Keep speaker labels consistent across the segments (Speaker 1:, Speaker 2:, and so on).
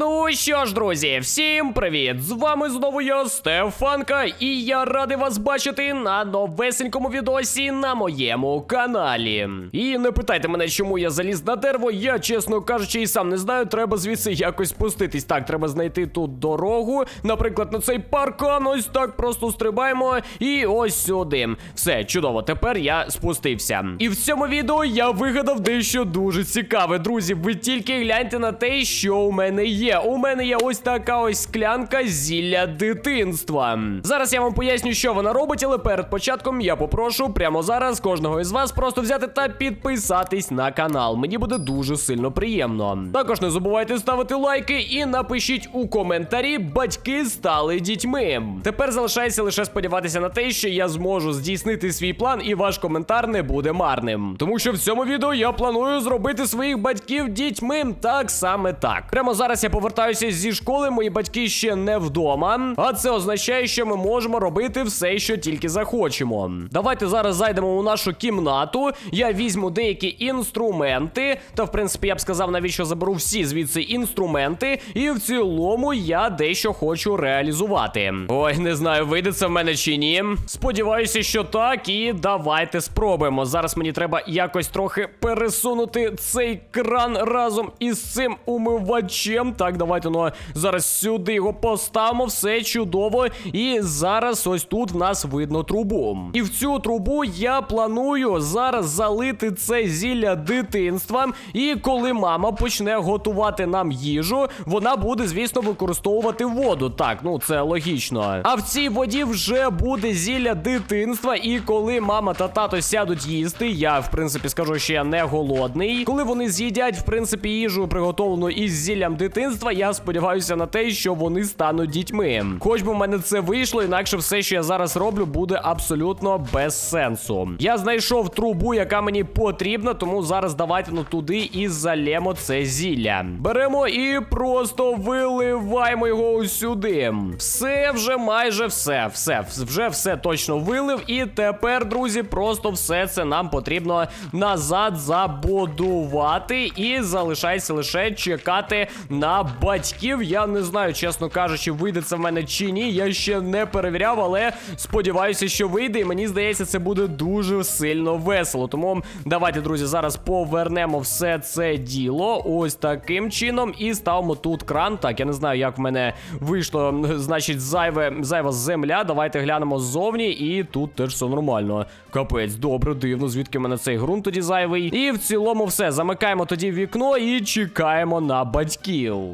Speaker 1: Ну що ж, друзі, всім привіт! З вами знову я, Стефанка, і я радий вас бачити на новесенькому відосі на моєму каналі. І не питайте мене, чому я заліз на дерево. Я, чесно кажучи, і сам не знаю, треба звідси якось спуститись. Так, треба знайти тут дорогу. Наприклад, на цей паркан, ось так просто стрибаємо. І ось сюди. Все, чудово, тепер я спустився. І в цьому відео я вигадав дещо дуже цікаве. Друзі, ви тільки гляньте на те, що у мене є. У мене є ось така ось склянка зілля дитинства. Зараз я вам поясню, що вона робить, але перед початком я попрошу прямо зараз кожного із вас просто взяти та підписатись на канал. Мені буде дуже сильно приємно. Також не забувайте ставити лайки і напишіть у коментарі батьки стали дітьми. Тепер залишається лише сподіватися на те, що я зможу здійснити свій план, і ваш коментар не буде марним. Тому що в цьому відео я планую зробити своїх батьків дітьми так саме так. Прямо зараз я повертаюся зі школи, мої батьки ще не вдома. А це означає, що ми можемо робити все, що тільки захочемо. Давайте зараз зайдемо у нашу кімнату. Я візьму деякі інструменти. Та, в принципі, я б сказав, навіщо заберу всі звідси інструменти. І в цілому я дещо хочу реалізувати. Ой, не знаю, вийде це в мене чи ні. Сподіваюся, що так. І давайте спробуємо. Зараз мені треба якось трохи пересунути цей кран разом із цим умивачем. Так, давайте ну зараз сюди його поставимо. Все чудово. І зараз ось тут в нас видно трубу. І в цю трубу я планую зараз залити це зілля дитинства. І коли мама почне готувати нам їжу, вона буде, звісно, використовувати воду. Так, ну це логічно. А в цій воді вже буде зілля дитинства. І коли мама та тато сядуть їсти, я в принципі скажу, що я не голодний. Коли вони з'їдять, в принципі, їжу приготовлену із зіллям дитинства, я сподіваюся на те, що вони стануть дітьми. Хоч би в мене це вийшло, інакше все, що я зараз роблю, буде абсолютно без сенсу. Я знайшов трубу, яка мені потрібна, тому зараз давайте ну туди і залємо це зілля. Беремо і просто виливаємо його ось сюди. Все вже майже все. Все, вже все точно вилив. І тепер, друзі, просто все це нам потрібно назад забудувати. І залишається лише чекати на батьків. Я не знаю, чесно кажучи, вийде це в мене чи ні. Я ще не перевіряв, але сподіваюся, що вийде. І мені здається, це буде дуже сильно весело. Тому давайте, друзі, зараз повернемо все це діло. Ось таким чином. І ставимо тут кран. Так, я не знаю, як в мене вийшло, значить, зайве, зайва земля. Давайте глянемо ззовні, і тут теж все нормально. Капець, добре, дивно, звідки в мене цей ґрунт тоді зайвий. І в цілому все. Замикаємо тоді вікно і чекаємо на батьків.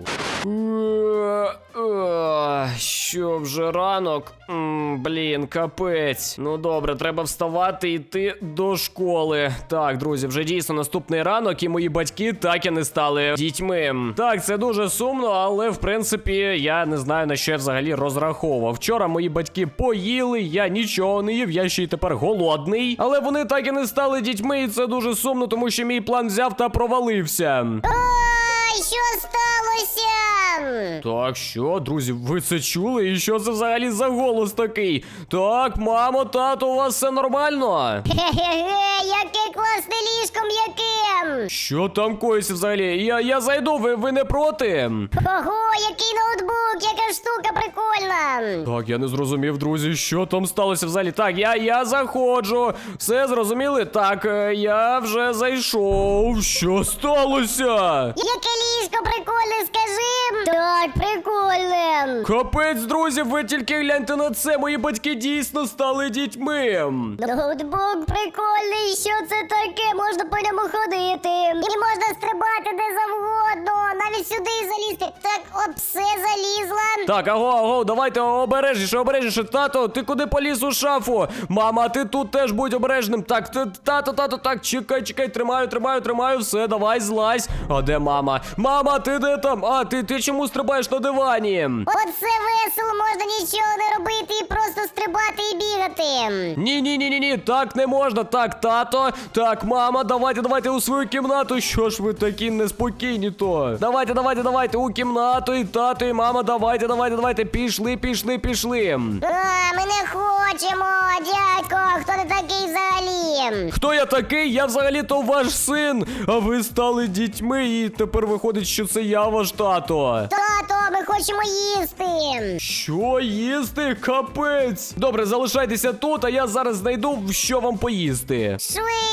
Speaker 1: Що вже ранок? М, Блін, капець. Ну добре, треба вставати і йти до школи. Так, друзі, вже дійсно наступний ранок, і мої батьки так і не стали дітьми. Так, це дуже сумно, але в принципі я не знаю на що я взагалі розраховував. Вчора мої батьки поїли, я нічого не їв, я ще й тепер голодний. Але вони так і не стали дітьми, і це дуже сумно, тому що мій план взяв та провалився.
Speaker 2: Що сталося?
Speaker 1: Так, що, друзі, ви це чули? І що це взагалі за голос такий? Так, мамо, тато, у вас все нормально?
Speaker 2: Ге-ге-ге, яке класне ліжко м'яким.
Speaker 1: Що там коїться взагалі? Я, я зайду, ви, ви не проти?
Speaker 2: Ого, який ноутбук, яка штука прикольна.
Speaker 1: Так, я не зрозумів, друзі, що там сталося взагалі. Так, я, я заходжу. Все зрозуміли? Так, е, я вже зайшов. Що сталося?
Speaker 2: Яке ліжко прикольне, скажи. Так, прикольне.
Speaker 1: Капець, друзі, ви тільки гляньте на це. Мої батьки дійсно стали дітьми.
Speaker 2: Ноутбук прикольний, що це таке? Можна по ньому ходити. І можна стрибати де завгодно, навіть сюди залізти. Так, оп, все залізла.
Speaker 1: Так, аго, аго, давайте обережніше, обережніше. Тато, ти куди поліз у шафу? Мама, ти тут теж будь обережним. Так, т- тато, тато, так, чекай, чекай, тримаю, тримаю, тримаю. Все, давай, злазь. А де мама? Мама, ти де там? А, ти, ти чому стрибаєш на дивані?
Speaker 2: Оце весело, можна нічого не робити і просто стрибати і бігати.
Speaker 1: Ні, ні, ні, ні, ні, так не можна. Так, тато, так, мама, давайте, давайте у свою кімнату. Що ж ви такі неспокійні то? Давайте, давайте, давайте у кімнату, і тато, і мама, давайте, давайте, давайте. Пішли, пішли, пішли.
Speaker 2: А, ми не хочемо, дядько, хто ти такий взагалі?
Speaker 1: Хто я такий? Я взагалі-то ваш син. А ви стали дітьми, і тепер виходить, що це я ваш тато.
Speaker 2: Тато, ми хочемо їсти.
Speaker 1: Що їсти? Капець. Добре, залишайтеся тут, а я зараз знайду, що вам поїсти.
Speaker 2: Швидше, ми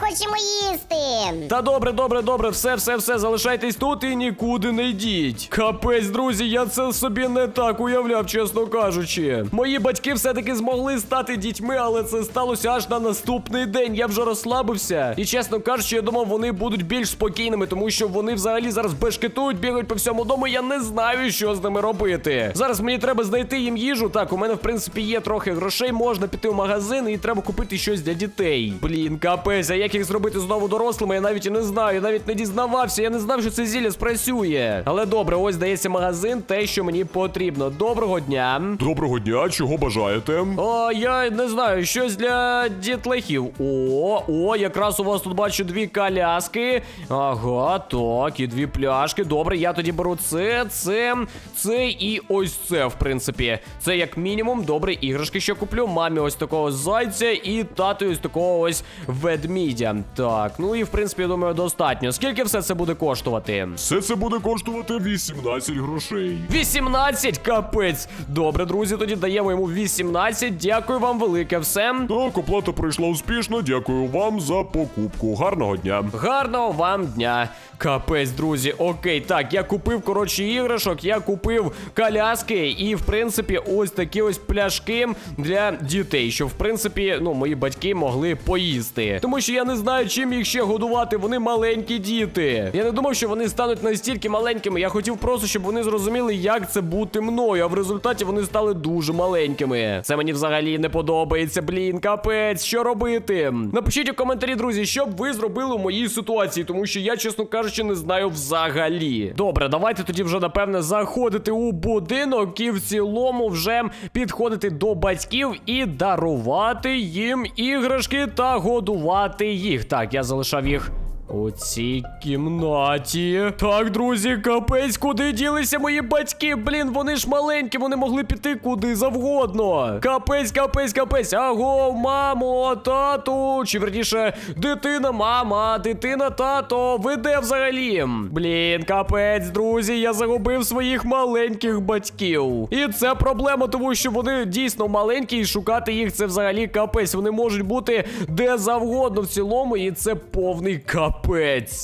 Speaker 2: хочемо їсти.
Speaker 1: Та добре, добре, добре, все, все, все, залишайтесь тут і нікуди не йдіть. Капець, друзі, я це собі не так уявляв, чесно кажучи. Мої батьки все-таки змогли стати дітьми, але це сталося аж на наступний день. Я вже розслабився. І чесно кажучи, я думав, вони будуть більш спокійними, тому що вони взагалі зараз бешкетують, бігають по всьому дому. Я не знаю, що з ними робити. Зараз мені треба знайти їм їжу. Так, у мене в принципі є трохи грошей. Можна піти в магазин і треба купити щось для дітей. Блін, капець, а як їх зробити знову дорослими? Я навіть і не знаю. Я навіть не дізнавався. Я не знав, що це зілля спрацює. Але добре, ось здається магазин, те, що мені потрібно. Доброго дня.
Speaker 3: Доброго дня, чого бажаєте?
Speaker 1: О, я не знаю, щось для дітлахів. О, о, якраз у вас тут бачу дві коляски. Ага, так, і дві пляшки. Добре, я тоді беру це, це, це і ось це, в принципі. Це як мінімум добре іграшки, що куплю. Мамі ось такого зайця і тату ось такого ось ведмідя. Так, ну і в принципі, я думаю, достатньо. Скільки все це буде коштувати?
Speaker 3: Все це буде коштувати 18 грошей.
Speaker 1: 18, капець. Добре, друзі, тоді даємо йому 18. Дякую вам велике все.
Speaker 3: Так, оплата пройшла успішно. Дякую вам за покупку. Гарного дня.
Speaker 1: Гарного вам дня. Капець, друзі. Окей, так, я купив, коротше, іграшок, я купив коляски і, в принципі, ось такі ось пляшки для дітей, щоб, в принципі, ну, мої батьки могли поїсти. Тому що я не знаю, чим їх ще годувати. Вони маленькі діти. Я не думав, що вони стануть настільки маленькими. Я хотів просто, щоб вони зрозуміли, як це бути мною. А в результаті вони стали дуже маленькими. Це мені взагалі не подобається. Блін, капець, що робити? Напишіть у коментарі, друзі, що б ви зробили у моїй ситуації, тому що я, чесно кажучи, не знаю взагалі. Добре, давайте тоді вже напевне заходити у будинок і в цілому вже підходити до батьків і дарувати їм іграшки та годувати їх. Так, я залишав їх. У цій кімнаті. Так, друзі, капець, куди ділися мої батьки? Блін, вони ж маленькі, вони могли піти куди завгодно. Капець, капець, капець. Аго, мамо, тату. Чи верніше, дитина, мама, дитина, тато. Ви де взагалі? Блін, капець, друзі, я загубив своїх маленьких батьків. І це проблема, тому що вони дійсно маленькі, і шукати їх це взагалі капець. Вони можуть бути де завгодно в цілому, і це повний капець.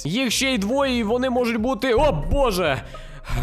Speaker 1: Їх ще й двоє, і вони можуть бути. О боже!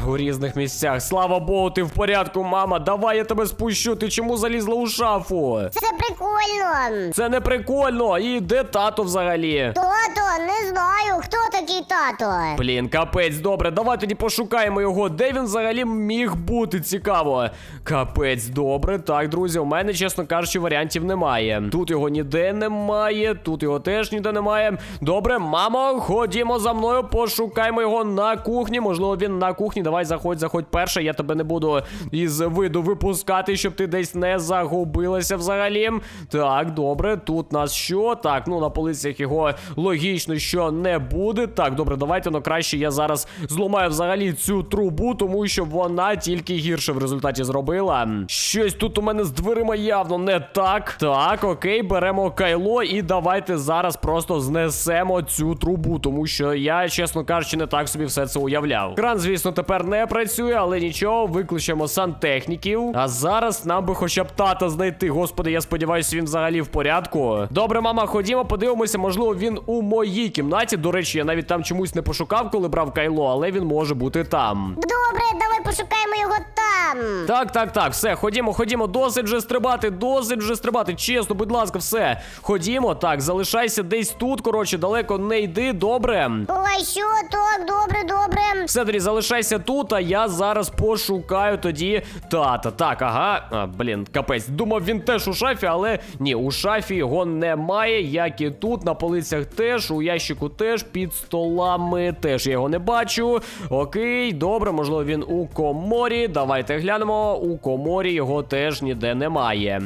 Speaker 1: У різних місцях. Слава Богу, ти в порядку, мама. Давай я тебе спущу. Ти чому залізла у шафу?
Speaker 2: Це прикольно.
Speaker 1: Це не прикольно. І де тато взагалі?
Speaker 2: Тато, не знаю, хто такий тато.
Speaker 1: Блін, капець, добре, давай тоді пошукаємо його. Де він взагалі міг бути? Цікаво. Капець, добре. Так, друзі, у мене, чесно кажучи, варіантів немає. Тут його ніде немає, тут його теж ніде немає. Добре, мамо, ходімо за мною, пошукаємо його на кухні. Можливо, він на кухні. Давай заходь, заходь перше. Я тебе не буду із виду випускати, щоб ти десь не загубилася взагалі. Так, добре, тут нас що? Так, ну на полицях його логічно, що не буде. Так, добре, давайте, ну краще я зараз зламаю взагалі цю трубу, тому що вона тільки гірше в результаті зробила. Щось тут у мене з дверима явно не так. Так, окей, беремо кайло і давайте зараз просто знесемо цю трубу, тому що я, чесно кажучи, не так собі все це уявляв. Кран, звісно, тепер не працює, але нічого, викличемо сантехніків. А зараз нам би хоча б тата знайти. Господи, я сподіваюся, він взагалі в порядку. Добре, мама, ходімо, подивимося, можливо, він у моїй кімнаті. До речі, я навіть там чомусь не пошукав, коли брав кайло, але він може бути там.
Speaker 2: Добре, давай пошукаємо його там.
Speaker 1: Так, так, так, все, ходімо, ходімо, досить вже стрибати, досить вже стрибати. Чесно, будь ласка, все. Ходімо, так, залишайся десь тут, коротше, далеко не йди, добре.
Speaker 2: Ой, що так, добре, добре.
Speaker 1: Все, тоді залишайся тут, а я зараз пошукаю тоді тата. Так, ага. А, блін, капець. Думав, він теж у шафі, але ні, у шафі його немає, як і тут, на полицях теж, у ящику теж, під столами теж я його не бачу. Окей, добре, можливо, він у коморі. Давайте глянемо. У коморі його теж ніде немає.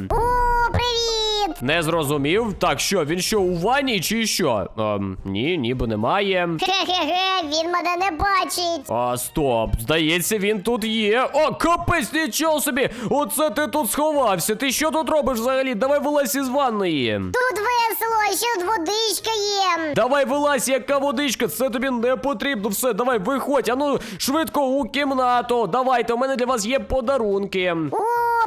Speaker 1: Не зрозумів. Так, що, він що, у ванні чи що? Ем, ні, ніби немає.
Speaker 2: Хе-хе-хе, він мене не бачить.
Speaker 1: А, стоп, здається, він тут є. О, капець, нічого собі! Оце ти тут сховався. Ти що тут робиш взагалі? Давай вилазь із ванної.
Speaker 2: Тут весело, ще тут водичка є.
Speaker 1: Давай вилазь, яка водичка, це тобі не потрібно. Все, давай, виходь. Ану, швидко у кімнату. Давайте, у мене для вас є подарунки.
Speaker 2: О,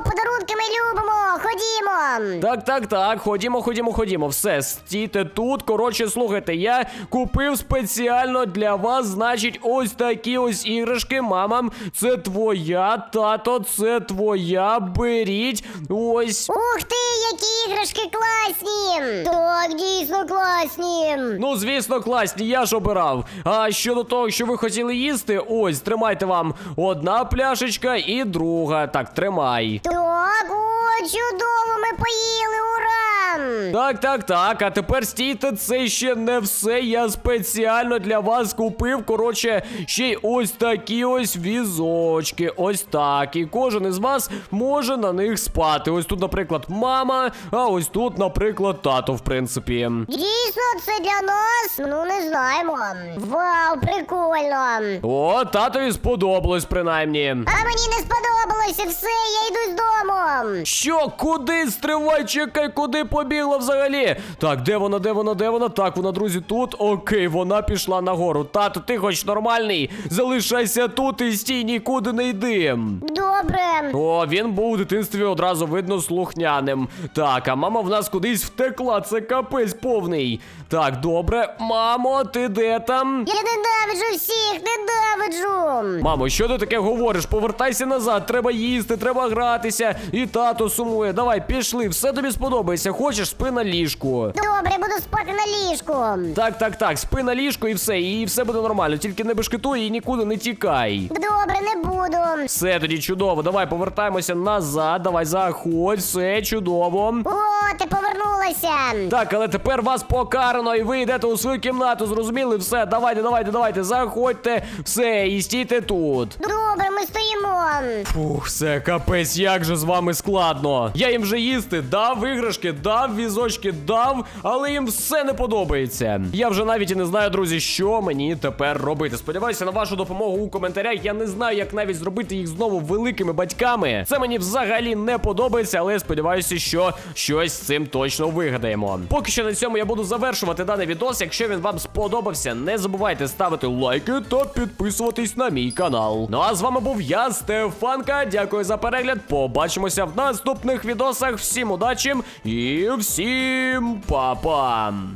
Speaker 2: подарунки ми любимо. Ходімо.
Speaker 1: Так, так, так, ходімо, ходімо, ходімо. Все, стійте тут. Коротше, слухайте, я купив спеціально для вас, значить, ось такі ось іграшки. Мамам, це твоя, тато, це твоя. Беріть. Ось.
Speaker 2: Ух ти, які іграшки класні. Так, дійсно класні.
Speaker 1: Ну, звісно, класні, я ж обирав. А щодо того, що ви хотіли їсти, ось, тримайте вам одна пляшечка і друга. Так, тримай.
Speaker 2: Так, о, чудово, ми поїли, ура!
Speaker 1: Так, так, так. А тепер стійте, це ще не все. Я спеціально для вас купив. Коротше, ще й ось такі ось візочки. Ось так. І кожен із вас може на них спати. Ось тут, наприклад, мама, а ось тут, наприклад, тато, в принципі.
Speaker 2: Дійсно, це для нас? Ну, не знаємо. Вау, прикольно.
Speaker 1: О, татові сподобалось, принаймні.
Speaker 2: А мені не сподобалося все, я йду з дому.
Speaker 1: Що, куди? Стривай, чекай, куди побігла взагалі? Так, де вона, де вона, де вона? Так, вона, друзі, тут. Окей, вона пішла нагору. Тато, ти хоч нормальний? Залишайся тут і стій, нікуди не йди.
Speaker 2: Добре.
Speaker 1: О, він був у дитинстві одразу видно слухняним. Так, а мама в нас кудись втекла, це капець повний. Так, добре, мамо, ти де там?
Speaker 2: Я ненавиджу всіх.
Speaker 1: Мамо, що ти таке говориш? Повертайся назад, треба їсти, треба гратися. І тато сумує. Давай, пішли, все тобі сподобається. Хочеш, спи на ліжку.
Speaker 2: Добре, буду спати на ліжку.
Speaker 1: Так, так, так, спи на ліжку і все, і все буде нормально. Тільки не бешкетуй і нікуди не тікай.
Speaker 2: Добре, не буду.
Speaker 1: Все тоді чудово. Давай повертаємося назад. Давай заходь, все чудово.
Speaker 2: О, ти повернулася.
Speaker 1: Так, але тепер вас покарано, і ви йдете у свою кімнату. Зрозуміли? Все, давайте, давайте, давайте, заходьте, все, і стійте тут.
Speaker 2: Добре, ми стоїмо.
Speaker 1: Фух, все, капець, як же з вами складно. Я їм вже їсти дав іграшки, дав візочки, дав, але їм все не подобається. Я вже навіть і не знаю, друзі, що мені тепер робити. Сподіваюся на вашу допомогу у коментарях. Я не знаю, як навіть зробити їх знову великими батьками. Це мені взагалі не подобається, але я сподіваюся, що щось з цим точно вигадаємо. Поки що на цьому я буду завершувати даний відос. Якщо він вам сподобався, не забувайте ставити лайки та підписуватись на мій канал. Ну а з вами був я, Стефанка. Дякую за перегляд. Побачимося в наступних відосах. Всім удачі і всім па-па!